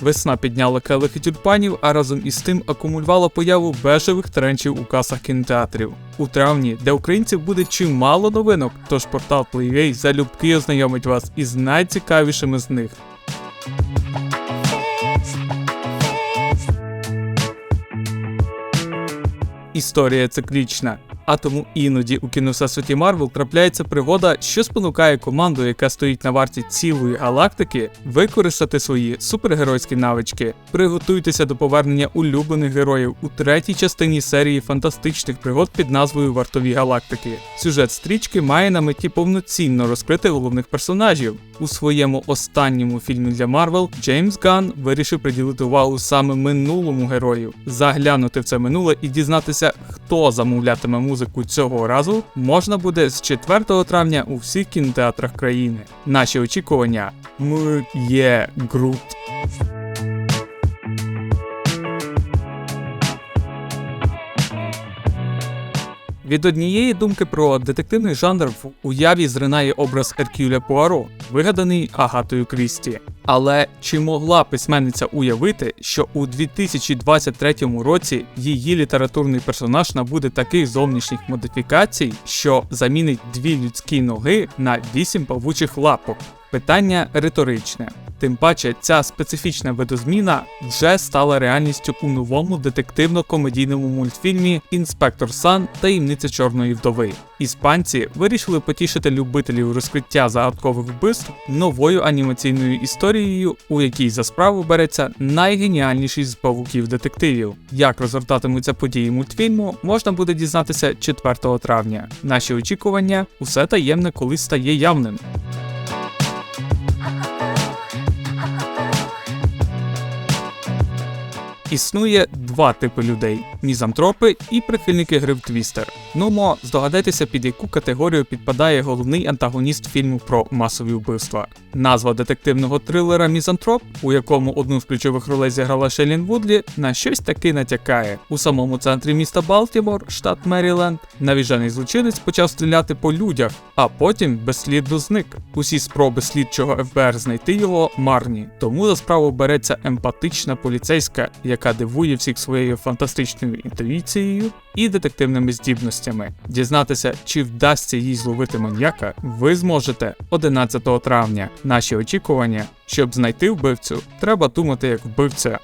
Весна підняла келихи тюльпанів, а разом із тим акумулювала появу бежевих тренчів у касах кінотеатрів. У травні для українців буде чимало новинок, тож портал Playway залюбки ознайомить вас із найцікавішими з них. Історія циклічна. А тому іноді у кіновсесвіті Марвел трапляється пригода, що спонукає команду, яка стоїть на варті цілої галактики, використати свої супергеройські навички. Приготуйтеся до повернення улюблених героїв у третій частині серії фантастичних пригод під назвою Вартові галактики. Сюжет стрічки має на меті повноцінно розкрити головних персонажів. У своєму останньому фільмі для Марвел Джеймс Ганн вирішив приділити увагу саме минулому герою, заглянути в це минуле і дізнатися, хто замовлятиме музику цього разу, можна буде з 4 травня у всіх кінотеатрах країни. Наші очікування ми є Грут. Від однієї думки про детективний жанр в уяві зринає образ Еркюля Пуаро, вигаданий Агатою Крісті. Але чи могла письменниця уявити, що у 2023 році її літературний персонаж набуде таких зовнішніх модифікацій, що замінить дві людські ноги на вісім павучих лапок? Питання риторичне. Тим паче, ця специфічна видозміна вже стала реальністю у новому детективно-комедійному мультфільмі Інспектор Сан таємниця Чорної вдови. Іспанці вирішили потішити любителів розкриття загадкових вбивств новою анімаційною історією, у якій за справу береться найгеніальніший з павуків детективів. Як розгортатимуться події мультфільму, можна буде дізнатися 4 травня. Наші очікування усе таємне колись стає явним. Існує два типи людей: мізантропи і прихильники гри в твістер. Нумо здогадайтеся, під яку категорію підпадає головний антагоніст фільму про масові вбивства. Назва детективного трилера Мізантроп, у якому одну з ключових ролей зіграла Шелін Вудлі, на щось таки натякає. У самому центрі міста Балтімор, штат Меріленд, навіжений злочинець почав стріляти по людях, а потім безслідно зник. Усі спроби слідчого ФБР знайти його марні. Тому за справу береться емпатична поліцейська, яка дивує всіх своєю фантастичною інтуїцією і детективними здібностями. Дізнатися, чи вдасться їй зловити маньяка, ви зможете 11 травня. Наші очікування, щоб знайти вбивцю, треба думати як вбивця.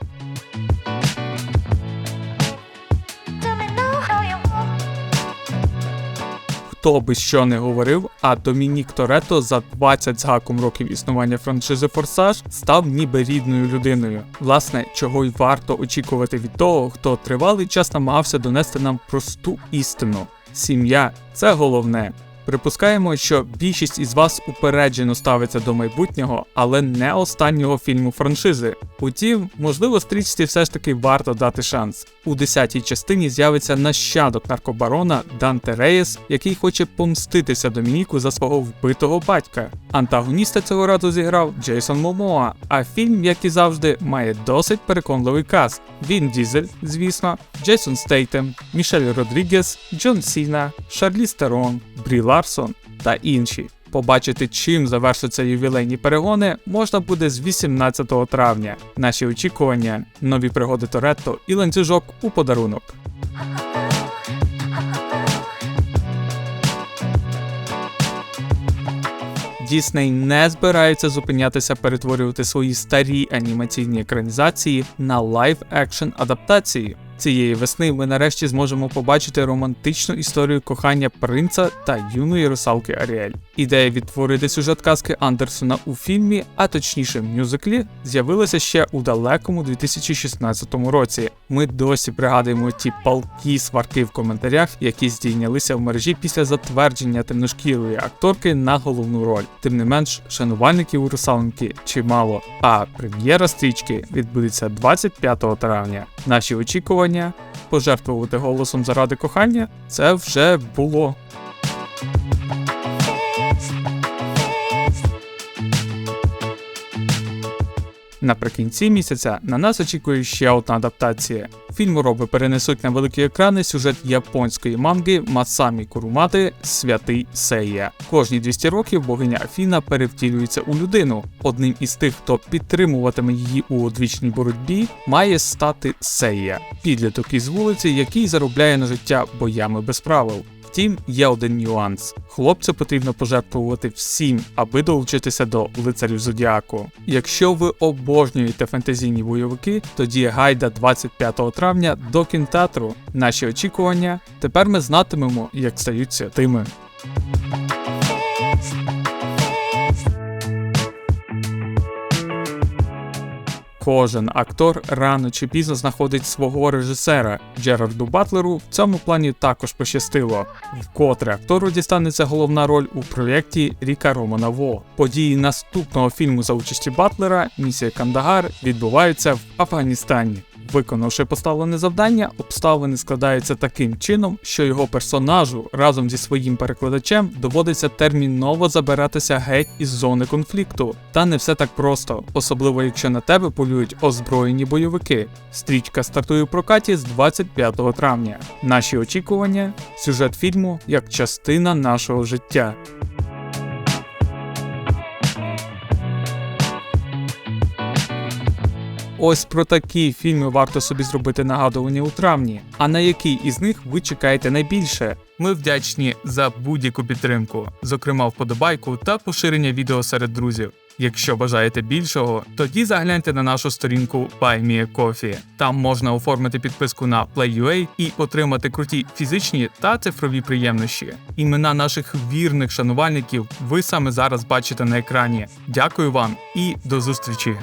Хто би що не говорив, а Домінік Торетто за 20 з гаком років існування франшизи Форсаж став ніби рідною людиною. Власне, чого й варто очікувати від того, хто тривалий час намагався донести нам просту істину: сім'я це головне. Припускаємо, що більшість із вас упереджено ставиться до майбутнього, але не останнього фільму франшизи. Утім, можливо, стрічці все ж таки варто дати шанс. У 10-й частині з'явиться нащадок наркобарона Данте Реєс, який хоче помститися Домініку за свого вбитого батька. Антагоніста цього разу зіграв Джейсон Момоа, а фільм, як і завжди, має досить переконливий каст. Він Дізель, звісно, Джейсон Стейтем, Мішель Родрігес, Джон Сіна, Шарлі Стерон, Брі Ларсон та інші. Побачити, чим завершаться ювілейні перегони, можна буде з 18 травня. Наші очікування, нові пригоди Торетто і ланцюжок у подарунок. Дісней не збирається зупинятися перетворювати свої старі анімаційні екранізації на лайв-екшн адаптації. Цієї весни ми нарешті зможемо побачити романтичну історію кохання принца та юної русалки Аріель. Ідея відтворити сюжет казки Андерсона у фільмі, а точніше в мюзиклі, з'явилася ще у далекому 2016 році. Ми досі пригадуємо ті палкі сварки в коментарях, які здійнялися в мережі після затвердження темношкірої акторки на головну роль. Тим не менш, шанувальників у русалки чимало. А прем'єра стрічки відбудеться 25 травня. Наші очікування пожертвувати голосом заради кохання це вже було. Наприкінці місяця на нас очікує ще одна адаптація. Фільмороби перенесуть на великі екрани сюжет японської манги Масамі Курумати Святий Сея. Кожні 200 років богиня Афіна перевтілюється у людину. Одним із тих, хто підтримуватиме її у одвічній боротьбі, має стати Сея, підліток із вулиці, який заробляє на життя боями без правил. Втім, є один нюанс: хлопцю потрібно пожертвувати всім, аби долучитися до лицарів Зодіаку. Якщо ви обожнюєте фентезійні бойовики, тоді гайда 25 травня до кінотеатру. Наші очікування. Тепер ми знатимемо, як стають святими. Кожен актор рано чи пізно знаходить свого режисера. Джерарду Батлеру в цьому плані також пощастило. Вкотре актору дістанеться головна роль у проєкті Ріка Романа Во. Події наступного фільму за участі Батлера Місія Кандагар відбуваються в Афганістані. Виконавши поставлене завдання, обставини складаються таким чином, що його персонажу разом зі своїм перекладачем доводиться терміново забиратися геть із зони конфлікту. Та не все так просто, особливо якщо на тебе полюють озброєні бойовики. Стрічка стартує в прокаті з 25 травня. Наші очікування сюжет фільму як частина нашого життя. Ось про такі фільми варто собі зробити нагадування у травні. А на який із них ви чекаєте найбільше? Ми вдячні за будь-яку підтримку, зокрема вподобайку та поширення відео серед друзів. Якщо бажаєте більшого, тоді загляньте на нашу сторінку BuyMeACoffee. Там можна оформити підписку на Play.ua і отримати круті фізичні та цифрові приємності. Імена наших вірних шанувальників ви саме зараз бачите на екрані. Дякую вам і до зустрічі!